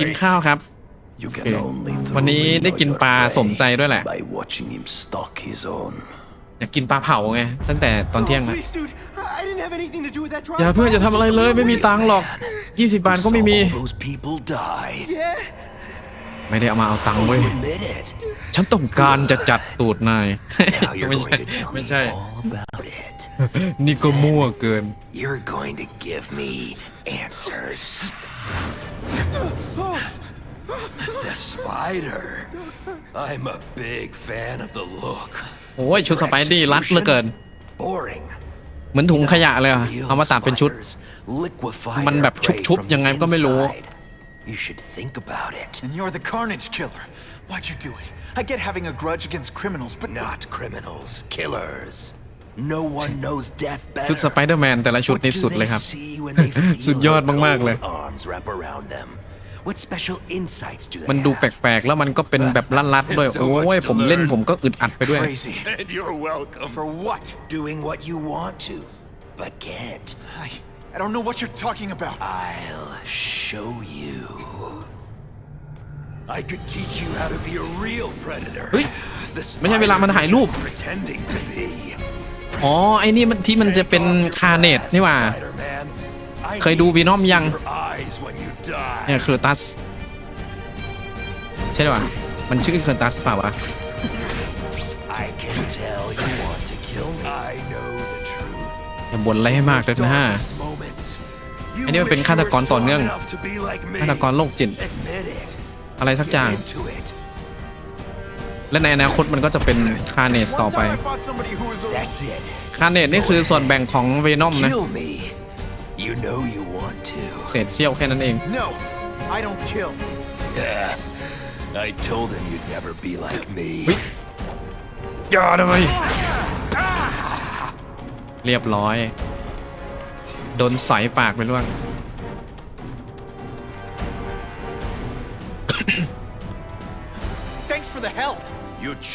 กินข้าวครับ วันนี้ได้กินปลาสมใจด้วยแหละอยากกินปลาเผาไงตั้งแต่ตอนเที่ยงนะอย่าเพื่อนจะทำอะไรเลยไม่มีตังค์หรอก20บาทก็ไม่มี ไม่ได้เอามาเอาตังค์เว้ยฉันต้องการจะจัดตูดนายไม่ใช่ไม่ใช่นี่ก็มั่วเกิน You're going to give me answers. The spider. I'm a big fan of the look. โอ้ยชุดสไปดี้รัดเหลือเกิน Boring. เหมือนถุงขยะเลยอะเอามาตัดเป็นชุด มันแบบชุบๆยังไงก็ไม่รู้ You should think about it. And you're the carnage killer. Why'd you do it? I get having a grudge against criminals, but not criminals, killers. No one knows death better. ชุดสไปเดอร์แมนแต่ละชุดนี่สุดเลยครับสุดยอดมากๆเลย Arms wrap around them. What special insights do they มันดูแปลกๆแล้วมันก็เป็นแบบลัดๆด้วยโอ้ยผมเล่นผมก็อึดอัดไปด้วย Crazy. And you're welcome. For what? Doing what you want to, but can't. I, I don't know what you're talking about. I'll show you. I could teach you how to be a real predator. เฮ้ยไม่ใช่เวลามันถ่ายรูปอ๋อไอ้นี่มันที่มันจะเป็นคาเนตนี่ว่า เคยดูวีนอมยังเนี่ยเคอตัส ใช่หรือเปล่ามันชื่อเคอตัสเปล่าวะอย่าบ่นอะไรให้มากเลยนะฮะอันนี้มันเป็นฆาตกรต่อเนื่องฆาตกรโรคจิตอะไรสักอย่าง และในอนาคตมันก็จะเป็นคาเนสต่อไป คาเนสนี่คือส่วนแบ่งของเวนอมนะเศษเซี่ยวแค่นั้นเอง I told h i อย่าเไมเรียบร้อย โดนใส่ปากไปล่วง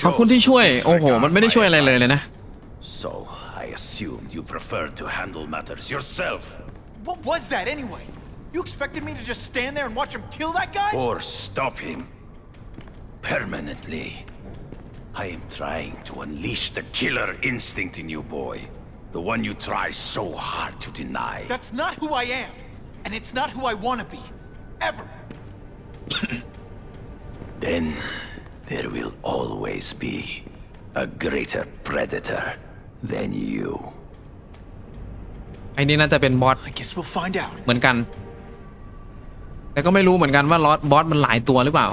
ขอบคุณที่ช่วยโอ้โหมันไม่ได้ช่วยอะไรเลยเลยนะ So I assumed you preferred to handle matters yourself. What was that anyway? You expected me to just stand there and watch him kill that guy? Or stop him. Permanently. I am trying to unleash the killer instinct in you, boy. The one you try so hard to deny. That's not who I am. And it's not who I want to be. Ever. then... there will always be a greater predator than you. ไอ้นี่น่าจะเป็นบอสเหมือนกัน แต่ก็ไม่รู้เหมือนกันว่าลอสบอสมันหลายตัวหรือเปล่า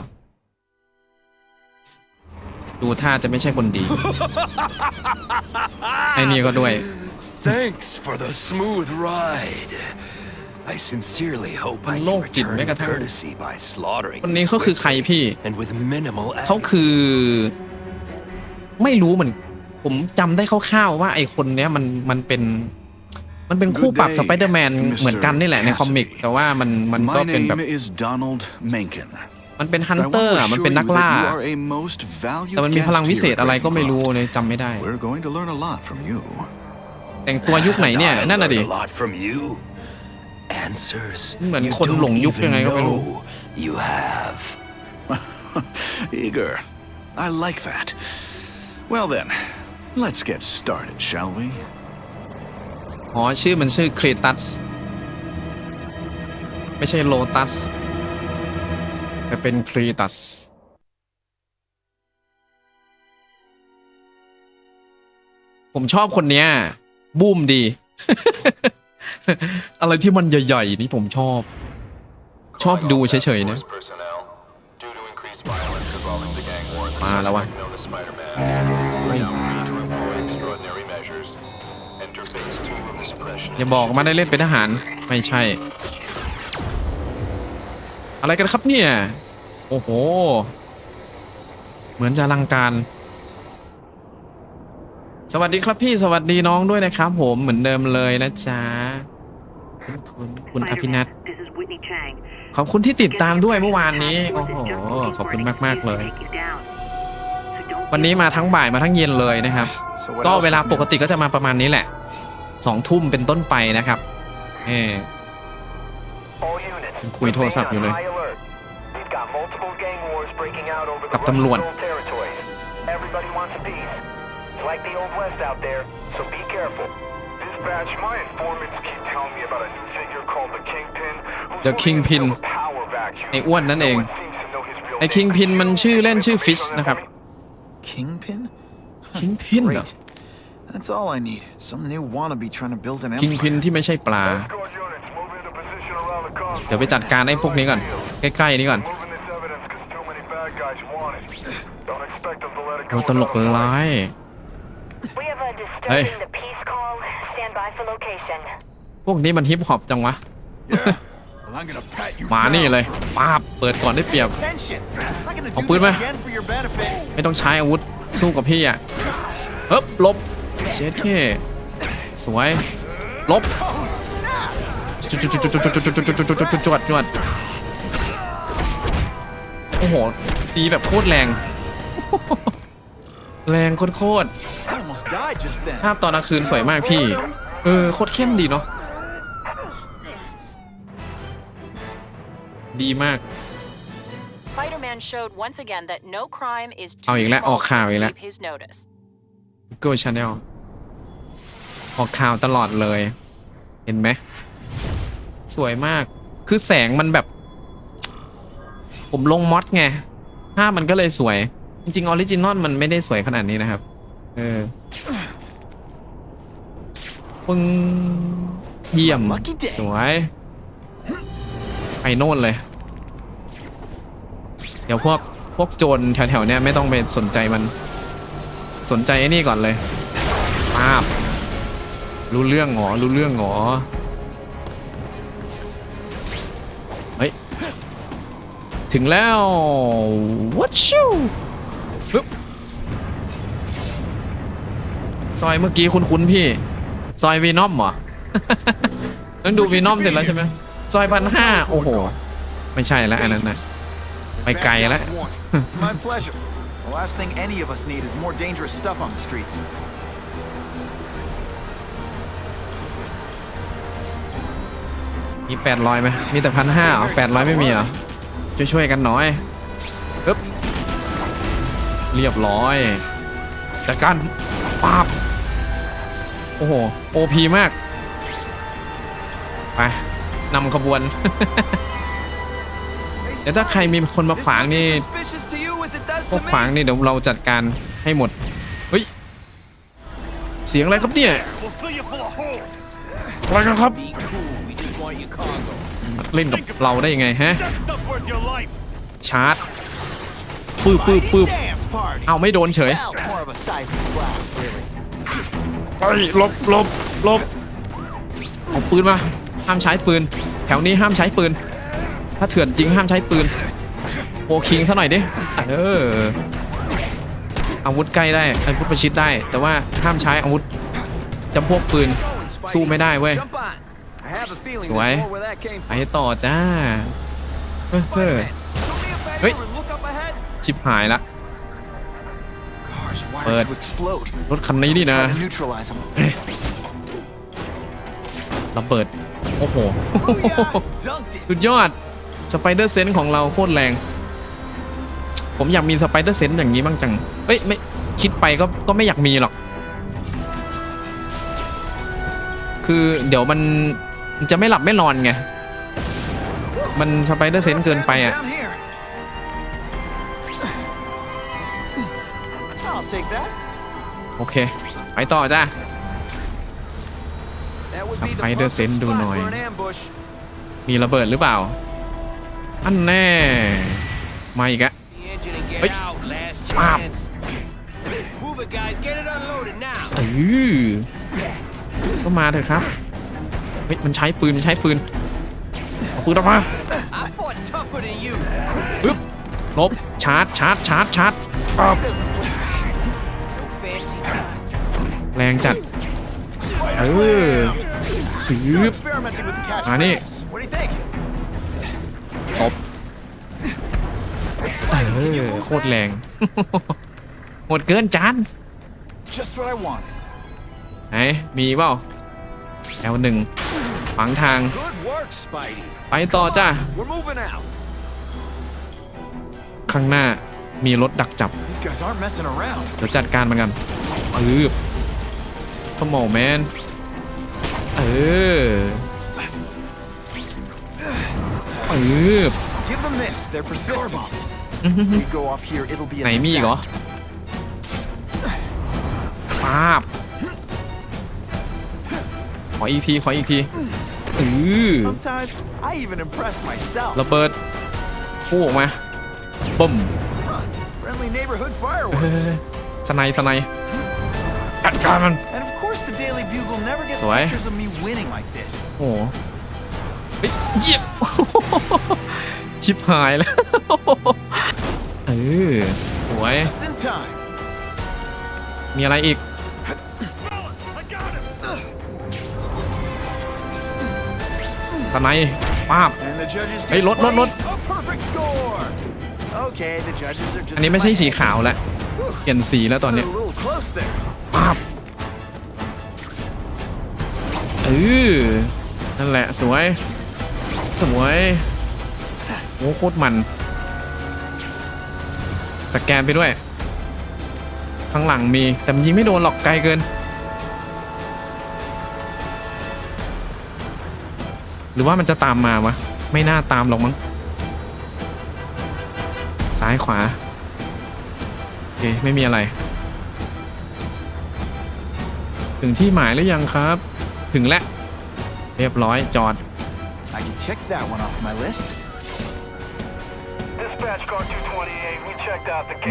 ดูท่าจะไม่ใช่คนดีไอ้นี่ก็ด้วย Thanks for the smooth r i d e I sincerely hope I can return courtesy by slaughtering คนนี้เขาคือใครพี่ and with minimal เขาคือไม่รู้เหมือนผมจำได้คร่าวๆว่าไอคนเนี้ยมันมันเป็นมันเป็นคู่ปรับสไปเดอร์แมน เหมือนกันนี่แหละในคอมิก แต่ว่ามันมันก็เป็นแบบมันเป็นฮันเตอร์มันเป็นนักล่า แต่มันมีพลังวิเศษอะไรก็ไม่รู้เลยจำไม่ได้แต่งตัวยุคไหนเนี่ยนั่นน่ะดิ answers เหมือนคนหลงยุคยังไงก็ไม่รู้ you have Eager I like that well then let's get started shall we อ๋อชื่อมันชื่อครีตัสไม่ใช่โลตัสแต่เป็นครีตัสผมชอบคนเนี้ยบูมดีอะไรที่มันใหญ่ๆ นี่ผมชอบ ชอบดูเฉยๆนะมาแล้ววะอย่าบอกมาได้เล่นเป็นทหาร ไม่ใช่ อะไรกันครับเนี่ย โอ้โห เหมือนจะลังการสวัสดีครับพี่สวัสดีน้องด้วยนะครับผม เหมือนเดิมเลยนะจ๊ะคุณคุณอภินัท ขอบคุณที่ติดตามด้วยเมื่อวานนี้ โอ้โหขอบคุณมากๆเลย วันนี้มาทั้งบ่ายมาทั้งเย็นเลยนะครับ ก็เวลาปกติก็จะมาประมาณนี้แหละสองทุ่มเป็นต้นไปนะครับเฮ้คุยโทรศัพท์อยู่เลย กับตำรวจ there, so be careful. Dispatch, my informants keep telling me about a new figure called the Kingpin. The Kingpin ไอ้อ้วนนั่นเองไอ้ Kingpin มันชื่อเล่นชื่อ Fish นะครับ Kingpin Kingpin เหรอ That's all I need. Some new wannabe trying to build an empire. Kingpin ที่ไม่ใช่ปลา เดี๋ยวไปจัดการไอ้พวกนี้ก่อน ใกล้ๆ นี้ก่อนโอ้ตลกร้ายเฮ้ยพวกนี้มันฮิปฮอปจังวะ มานี่เลยปาบเปิดก่อนได้เปรียบเอาปืนไหมไม่ต้องใช้อาวุธสู้กับพี่อ่ะเฮ้ยลบเช็ดแค่สวยลบจวดจวดจดจดจดจดจดจดจดจดจดจดโอ้โหตีแบบโคตรแรง แรงโคตรๆภาพตอนกลางคืนสวยมากพี่เออโคตรเข้มดีเนาะดีมาก เอาอีกแล้ว ออกข่าวอีกแล้วก s c a e h n e ชาแนลออกข่าวตลอดเลย เห็นไหม สวยมากคือแสงมันแบบ ผมลงมอดไงภาพมันก็เลยสวย จริงๆออริจินอลมันไม่ได้สวยขนาดนี้นะครับ เออพึ่งเยี่ยมสวยไปโน่นเลย เดี๋ยวพวก พวกโจรแถวๆนี้ไม่ต้องไปสนใจมัน สนใจไอ้นี่ก่อนเลยปาบ รู้เรื่องหงอรู้เรื่องหงอเฮ้ย ถึงแล้ววัดชิวป๊บซอยเมื่อกี้คุ้นๆพี่ซอยวีนอมเหรอต้องดูวีนอมเสร็จแล้วใช่ไหมซอยพันห้าโอ้โห ไม่ใช่แล้วอันนั้นนะไปไกลแล้ว My pleasure. The last thing any of us need is more dangerous stuff on the streets. มีแปดร้อยไหมมีแต่พันห้าแปดร้อยไม่มีเหรอ ช่วยช่วยกันหน่อยปึ๊บเรียบร้อยจัดการปาบโอ้โหโอพีมากไปนำขบวนเดี๋ยวถ้าใครมีคนมาขวางนี่พวกขวางนี่เดี๋ยวเราจัดการให้หมดเฮ้ยเสียงอะไรครับเนี่ยอะไรกันครับเล่นกับเราได้ยังไงฮะชาร์จปื๊บปื๊บปื๊บเอาไม่โดนเฉยไปลบลบลบเอาปืนมาห้ามใช้ปืน แถวนี้ห้ามใช้ปืน ถ้าเถื่อนจริงห้ามใช้ปืนโอคิงซะหน่อยดิเอออาวุธใกล้ได้อาวุธประชิดได้ แต่ว่าห้ามใช้อาวุธจำพวกปืน สู้ไม่ได้เว้ยสวยไปต่อจ้าเฮ้ยชิบหายละเปิดรถคันนี้นี่นะระเบิด โอ้โหสุดยอด สไปเดอร์เซนส์ของเราโคตรแรง ผมอยากมีสไปเดอร์เซนส์อย่างนี้บ้างจังเอ้ยไม่คิดไปก็ก็ไม่อยากมีหรอก คือเดี๋ยวมันจะไม่หลับไม่นอนไง มันสไปเดอร์เซนส์เกินไปอ่ะโอเคไปต่อจ้าสไปเดอร์เซนดูหน่อย มีระเบิดหรือเปล่า อันแน่ มาอีกอะเฮ้ยปาบอือก็มาเถอะครับ เฮ้ย มันใช้ปืนมันใช้ปืนเอาปืนออกมา ปึ๊บ ลบ ชาร์จ ชาร์จ ชาร์จ ชาร์จแรงจัดเออสืบมานี่ตบเออโคตรแรงหมดเกินจาน ไหน มีเปล่าแอลหนึ่งฝังทาง ไปต่อจ้าข้างหน้ามีรถดักจับเดี๋ยวจัดการมันกันอือ Come on man Give them this. They're persistent. We go off here, it'll be a disaster. ครับขออีกทีขออีกทีเออระเบิดพุ่งออกมาบึ้มสไนสไนจัดการมันสวย i c e d the d a โอ้เยี่มชิบหายแล้วเออสวยมีอะไรอีกสนายป้าบไอ้ยรถรถรถอันนี้ไม่ใช่สีขาวแล้วเปลี่ยนสีแล้วตอนนี้ป้าบออนั่นแหละสวย สวยโอ้โคตรมันสแกนไปด้วย ข้างหลังมีแต่ยิงไม่โดนหรอกไกลเกิน หรือว่ามันจะตามมาวะไม่น่าตามหรอกมั้ง ซ้ายขวา โอเค ไม่มีอะไร ถึงที่หมายหรือยังครับถึงแล้วเรียบร้อยจอด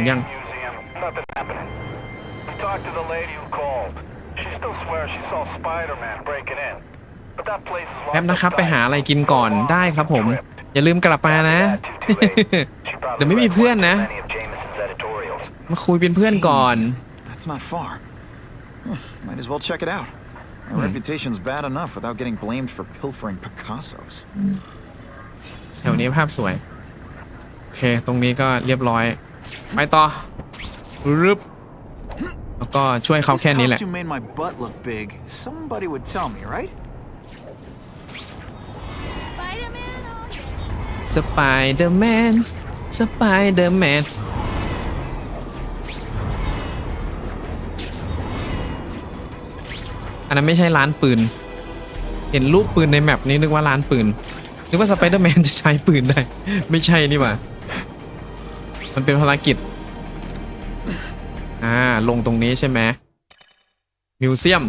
ยังแอบนะครับไปหาอะไรกินก่อนได้ครับผม อย่าลืมกลับมานะเดี๋ยวไม่มีเพื่อนนะมาคุยเป็นเพื่อนก่อน That's not far. m Our reputation's bad enough without getting blamed for pilfering Picassos. แถวนี้ภาพสวย โอเคตรงนี้ก็เรียบร้อย ไปต่อรึบแล้วก็ช่วยเขาแค่นี้แหละ costume made my butt look big. Somebody would tell me, right? Spider-Man สไปเดอร์แมนสไปเดอร์แมนอันนั้นไม่ใช่ร้านปืน เห็นรูปปืนในแมปนี้นึกว่าร้านปืน นึกว่าสไปเดอร์แมนจะใช้ปืนได้ ไม่ใช่นี่หว่ามันเป็นภารกิจ อ่า ลงตรงนี้ใช่ไหมมิวเซียม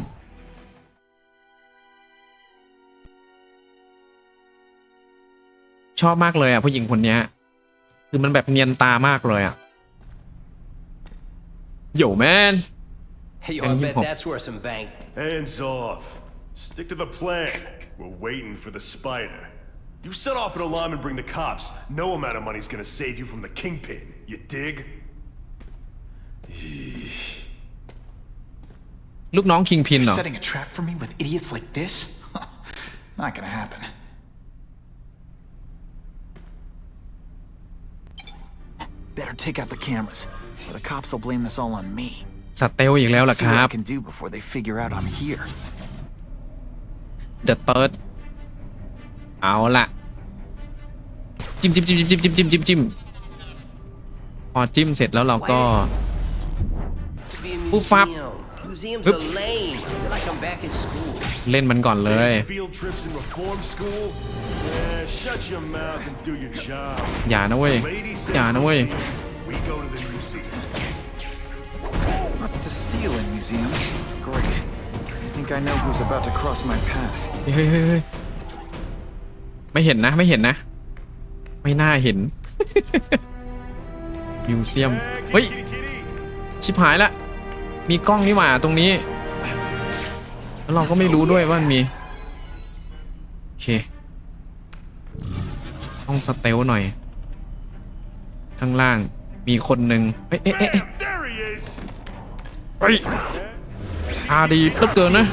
ชอบมากเลยอ่ะผู้หญิงคนนี้ คือมันแบบเนียนตามากเลยอ่ะโยแมน Yo, I bet that's worth some bank. Hands off. Stick to the plan. We're waiting for the spider. You set off an alarm and bring the cops. No amount of money's gonna save you from the kingpin. You dig? Look, non kingpin. You're setting a trap for me with idiots like this? Not gonna happen. Better take out the cameras, or the cops will blame this all on me. สเตลอีกแล้วล่ะครับ The third เอาละจิ้มจิ้มจิ้มจิ้มจิ้มจิ้มจิ้มพอจิ้มเสร็จแล้วเราก็ปุ๊บฟับเล่นมันก่อนเลยอย่านะเว้ยอย่านะเว้ย lots to steal in museums. Great. I think I know who's about to cross my path. เฮ้ยเฮ้ยเฮ้ยไม่เห็นนะ ไม่เห็นนะ ไม่น่าเห็นมิวเซียมเฮ้ยชิบหายละ มีกล้องนี่หว่าตรงนี้แล้วเราก็ไม่รู้ด้วยว่ามันมีโอเคต้องสเตลหน่อยข้างล่างมีคนหนึ่งเอ๊ะเอ๊ะเอ๊ะไปอาดีตเกินนะ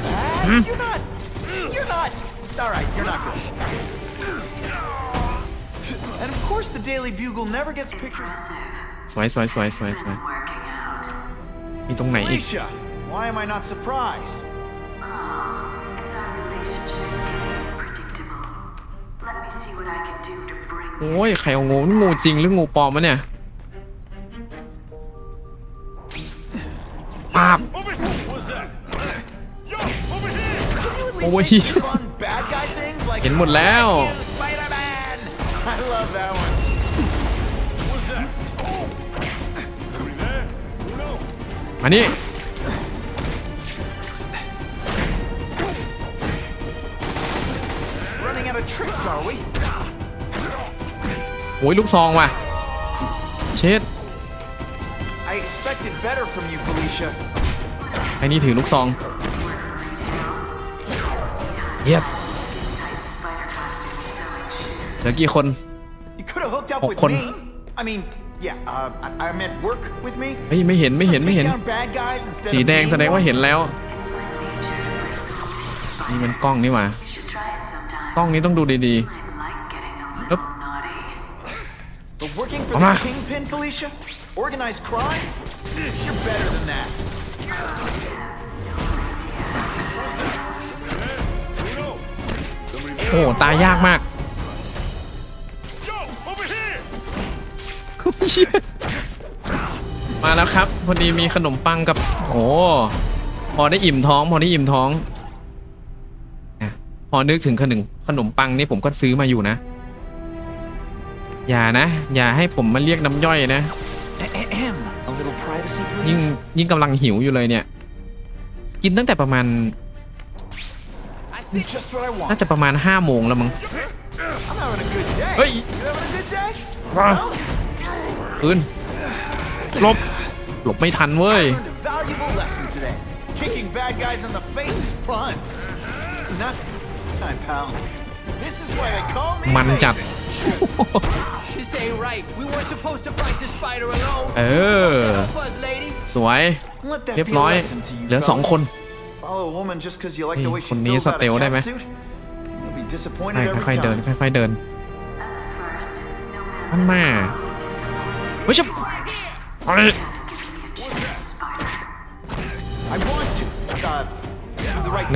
สวยสวยสวยสวยสวยมีตรงไหนอีกโอ้ยใครเอางูงูจริงหรืองูปลอมมะเนี่ยปาบโอ้ยเห็นหมดแล้วอันนี้โอ้ยลูกซองว่ะเช็ด I expected better from you, Felicia. ไอ้นี่ถือลูกซอง yes เหลือกี่คน You could have hooked up with หกคน me. I mean, yeah, uh, I, I meant work with me. เฮ้ยไม่เห็นไม่เห็นไม่ Take เห็น down bad guys instead สี of แดง being แสดงว่า one. เห็นแล้วนี่มันกล้องนี่หว่ากล้องนี้ต้องดูดี But working for the Mama. kingpin, Felicia? Organized crime? You're better than that. โอ้โหตายยากมากมาแล้วครับพอดีมีขนมปังกับ โอ้ พอได้อิ่มท้อง พอได้อิ่มท้อง พอนึกถึงขนมขนมปังนี่ผมก็ซื้อมาอยู่นะ อย่านะ อย่าให้ผมมาเรียกน้ำย่อยนะยิ่งยิ่งกำลังหิวอยู่เลยเนี่ย กินตั้งแต่ประมาณ น่าจะประมาณห้าโมงแล้วมั้ง เฮ้ยปืนหลบ หลบไม่ทันเว้ยเมันจัดเออสวยเรียบร้อยเหลือสองคนคนนี้สเตลได้ไหมค่อยเดินค่อยๆเดินมันมาเฮ้ยช่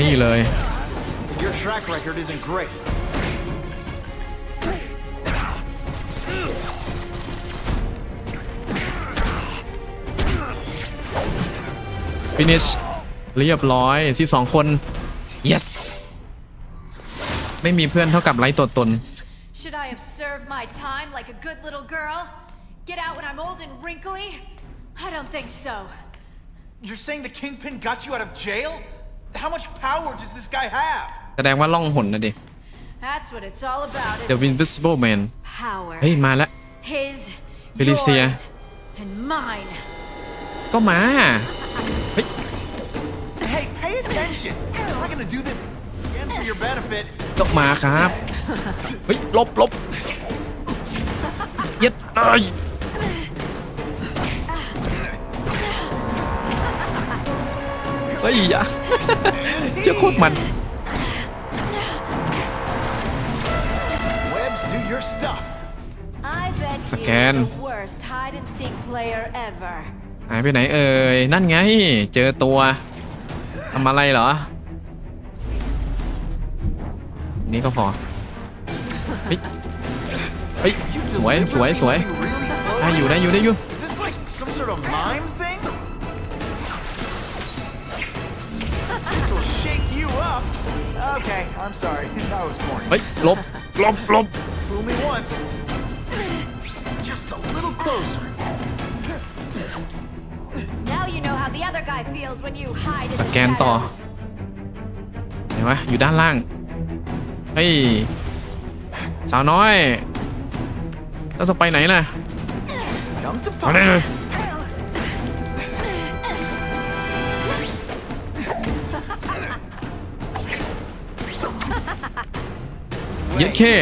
นี่เลยฟินิชเรียบร้อย12คน yes ไม่มีเพื่อนเท่ากับไร้ตัวตน Should I have served my time like a good little girl? Get out when I'm old and wrinkly? I don't think so. You're saying the kingpin got you out of jail? How much power does this guy have? แสดงว่าล่องหนนะดิ That's what it's all about. The Invisible Man. Power. เฮ้ยมาแล้ว His, เฟลิเซีย yours, and mine. ก็มา hey, pay attention. I'm not gonna do this again for your benefit. ก็มาครับเฮ้ยลบลบยึดเอ้ยเฮ้ยยะเจ้าโคตรมัน Webs, do your stuff. I bet you Scan. the worst hide and seek player ever. หายไปไหนเอ่ย นั่นไง เจอตัวทำอะไรเหรอ นี่ก็พอเฮ้ยเฮ้ยสวยสวยสวยได้อยู่ได้ อยู่ได้อยู่ o เฮ้ย ลบ ลบ ลบสแกนต่อเห็นไหมอยู่ด้านล่างเฮ้ยสาวน้อยเราจะไปไหนน่ะาไปเลยเยอะแค่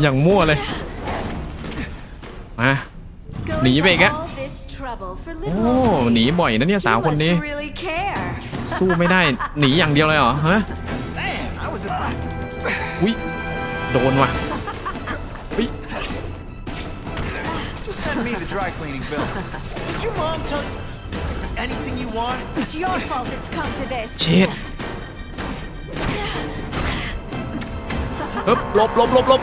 อย่างมั่วเลยมาหนีไปอีกอะโอ้หนีบ่อยนะเนี่ยสาวคนนี้สู้ไม่ได้หนีอย่างเดียวเลยเหรอฮะอุ้ยโดนว่ะอุ้ยเช็ดเฮ้ยหลบหลบหลบหลบ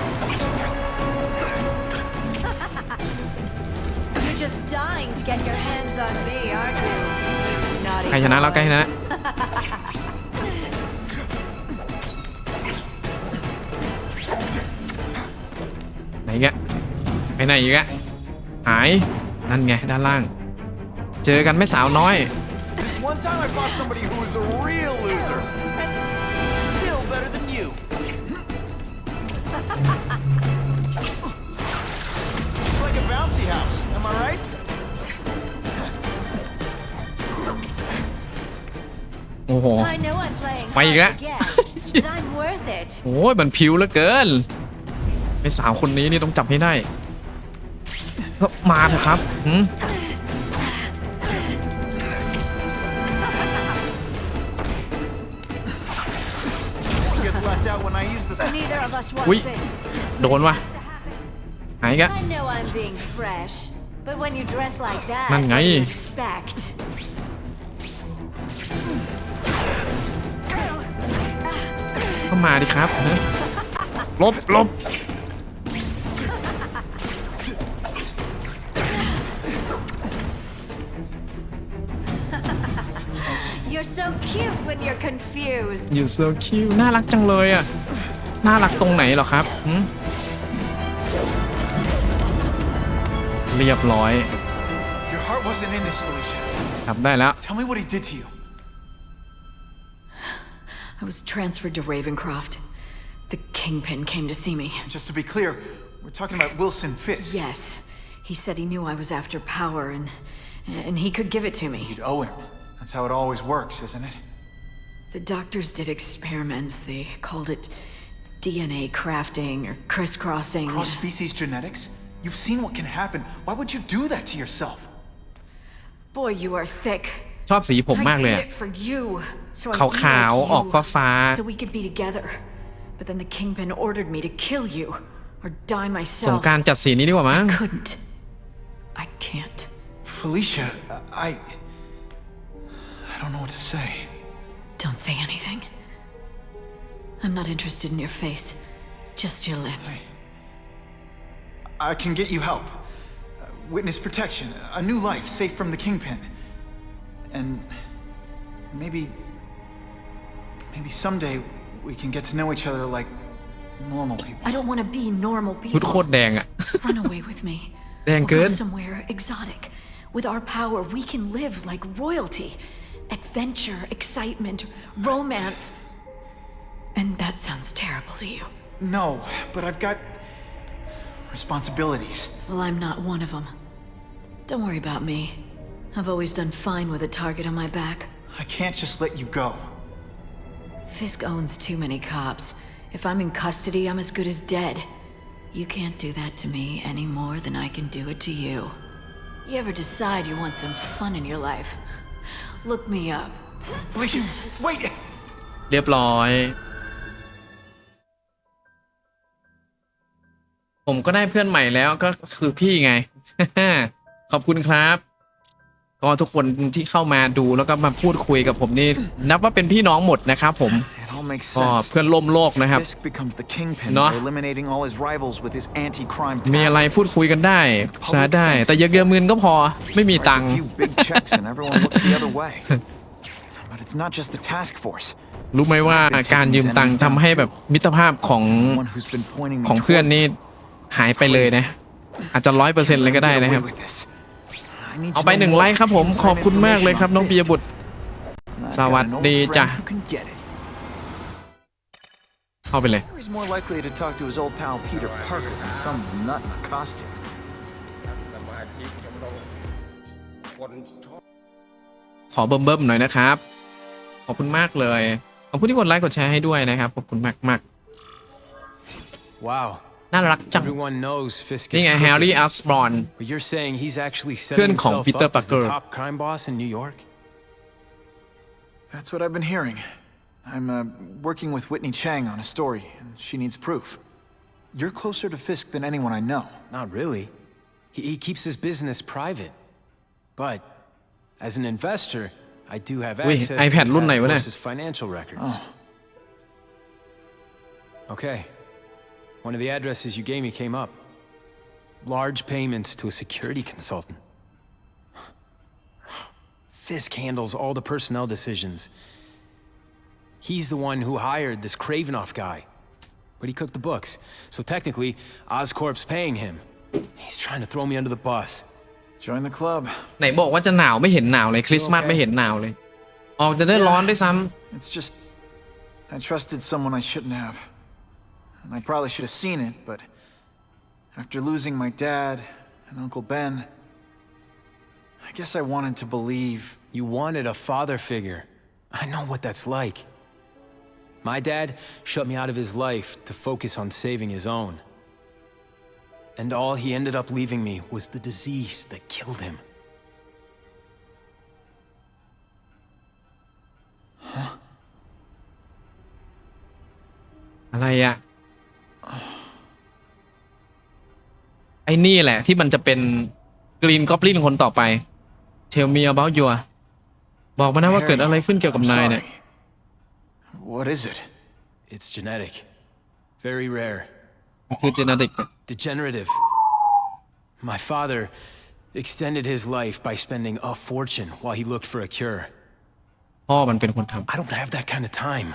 Get your hands on me, aren't you? Naughty ใครชนะ boy. แล้วใกล้ชนะไหนอีกอะไปไหนอีกอะหายนั่นไงด้านล่าง เจอกันไหม่สาวน้อย This one time I fought somebody who was a real loser. โอ้โหไปอีกแล้วโอ้ยมันผิวเหลือเกินไอสาวคนนี้นี่ต้องจับให้ได้ ก็มาเถอะครับอืมอุ้ยโดนวะหายกะนั่นไงมาดิครับลบลบอยู่เคิวน่ารักจังเลยอ่ะน่ารักตรงไหนหรอครับเรียบร้อยทับได้แล้ว I was transferred to Ravencroft. The Kingpin came to see me. Just to be clear, we're talking about Wilson Fisk. Yes. He said he knew I was after power and and he could give it to me. You'd owe him. That's how it always works, isn't it? The doctors did experiments. They called it DNA crafting or crisscrossing. Cross-species genetics? You've seen what can happen. Why would you do that to yourself? Boy, you are thick. ชอบสีผมมากเลยอะขาวขาวออกฟ้าฟ้าสงการจัดสีนี้ดีกว่ามั้ง I can't Felicia I I don't know what to say Don't say anything I'm not interested in your face just your lips I, I can get you help witness protection a new life safe from the kingpin and maybe. Maybe someday we can get to know each other like normal people. I don't want to be normal people. Run away with me. We'll go somewhere exotic. With our power, we can live like royalty. Adventure, excitement, romance. And that sounds terrible to you. No, but I've got responsibilities. Well, I'm not one of them. Don't worry about me. I've always done fine with a target on my back. I can't just let you go. Fisk owns too many cops. If I'm in custody, I'm as good as dead. You can't do that to me any more than I can do it to you. You ever decide you want some fun in your life? Look me up. Wait, wait. เรียบร้อย ผมก็ได้เพื่อนใหม่แล้วก็คือพี่ไง ขอบคุณครับ ก็ทุกคนที่เข้ามาดูแล้วก็มาพูดคุยกับผมนี่นับว่าเป็นพี่น้องหมดนะครับผมก็เพื่อนร่วมโลกนะครับเนาะมีอะไรพูดคุยกันได้ซาได้แต่เยอะเยอะมืนก็พอไม่มีตังค์รู้ไหมว่าการยืมตังค์ทำให้แบบมิตรภาพของของเพื่อนนี่หายไปเลยนะอาจจะร้อยเปอร์เซ็นต์เลยก็ได้นะครับเอาไปหนึ่งไลค์ครับผมขอบคุณมากเลยครับน้องปียบุตร สวัสดีจ้ะเข้าไปเลย He's more l i k e ล y to ชรคนชอบขอเบิ่มเบิ่มๆหน่อยนะครับขอบคุณมากเลย ขอบคุณที่กดไลค์กดแชร์ให้ด้วยนะครับขอบคุณมากมาก Wow, น่ารักจัง Everyone knows you're saying he's actually เพื่อนของ Peter Parker. top crime boss in New York? That's what I've been hearing. I'm uh, working with Whitney Chang on a story, and she needs proof. You're closer to Fisk than anyone I know. Not really. He, he keeps his business private. But as an investor, I do have อุ๊ย access to his financial records. Oh. Okay, one of the addresses you gave me came up. Large payments to a security consultant. Fisk handles all the personnel decisions. He's the one who hired this Kravenoff guy. But he cooked the books, so technically, Oscorp's paying him. He's trying to throw me under the bus. Join the club. ไหนบอกว่าจะหนาวไม่เห็นหนาวเลยคริสต์มาสไม่เห็นหนาวเลยออกจะได้ร้อนด้วยซ้ำ It's just I trusted someone I shouldn't have and I probably should have seen it, but after losing my dad and Uncle Ben, I guess I wanted to believe. You wanted a father figure. I know what that's like. My dad shut me out of his life to focus on saving his own. And all he ended up leaving me was the disease that killed him. Huh? อะไรอะไอ้นี่แหละที่มันจะเป็นกรีนกอบลินคนต่อไปเทลมีอาบ้ลยัวบอกมานะว่าเกิดอะไรขึ้นเกี่ยวกับนายเนี่ย What is it? It's genetic. Very rare. คือ genetic degenerative. My father extended his life by spending a fortune while he looked for a cure. พ่อมันเป็นคนทำ I don't have that kind of time.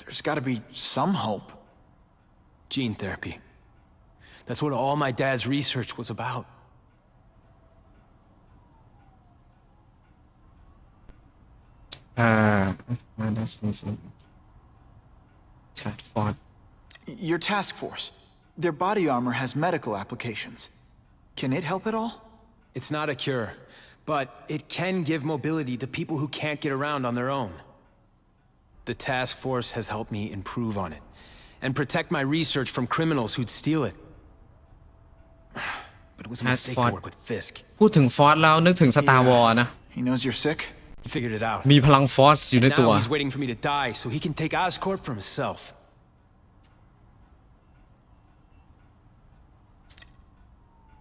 There's got to be some hope. Gene therapy. That's what all my dad's research was about. Uh, last name's Tatford. Your task force. Their body armor has medical applications. Can it help at all? It's not a cure, but it can give mobility to people who can't get around on their own. The task force has helped me improve on it, and protect my research from criminals who'd steal it. But it was a mistake to work with Fisk. พูดถึงฟอสแล้ว นึกถึงสตาร์วอนะ He knows you're sick. He figured it out. มีพลังฟอสอยู่ในตัว he's waiting for me to die so he can take Oscorp for himself.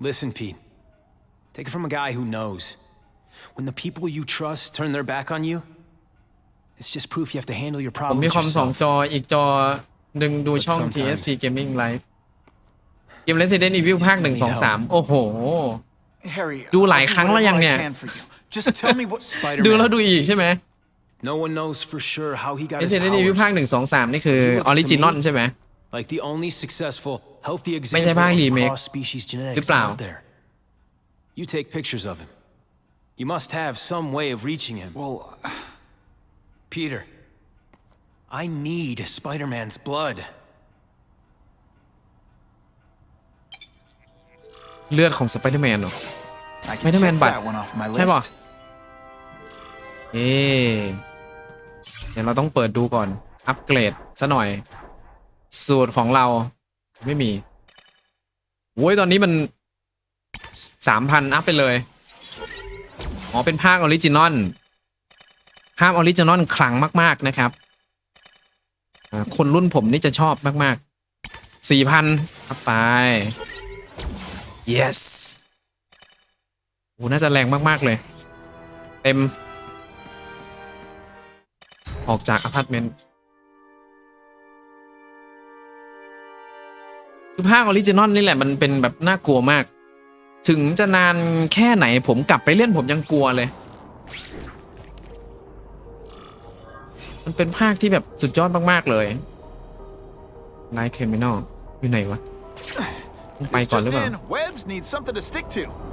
Listen, Pete. Take it from a guy who knows. When the people you trust turn their back on you, it's just proof you have to handle your problems ผมมีคอมสองจออีกจอหนึ่งดูช่อง TSP Gaming Live เกม Resident Evil ภาคหนึ่งสองสามโอ้โห ดูหลายครั้งแล้วยังเนี่ย ดูแล้วดูอีกใช่ไหม No one knows for e s i d e n t Evil ภาคหนึ่งสองสามนี่คือออริจินอลใช่ไหม ไม่ใช่ภาครีเมคหรือเปล่า You take pictures of him. You must have some way of reaching him. Well, Peter, I need Spider-Man's blood. เลือดของสไปเดอร์แมนหรอสไปเดอร์แมนบัตรใช่ป่ะเอเดี๋ยวเราต้องเปิดดูก่อน อัปเกรดซะหน่อย สูตรของเราไม่มี โว้ยตอนนี้มัน สามพันอัพไปเลย อ๋อ เป็นภาคออริจินอล ภาคออริจินอลคลังมากๆนะครับ คนรุ่นผมนี่จะชอบมากๆ สี่พันอัพไป yes อูน่าจะแรงมาก ๆ เลย เต็ม ออกจากอพาร์ตเมนต์คือภาคออริจินอลนี่แหละมันเป็นแบบน่ากลัวมาก ถึงจะนานแค่ไหนผมกลับไปเล่นผมยังกลัวเลย มันเป็นภาคที่แบบสุดยอดมากๆเลย นายเคมินอลอยู่ไหนวะไปก่อนหรือเปล่า Webs need something to stick to.